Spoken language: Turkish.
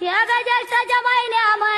Tiaga Jalsa Jamaine Amar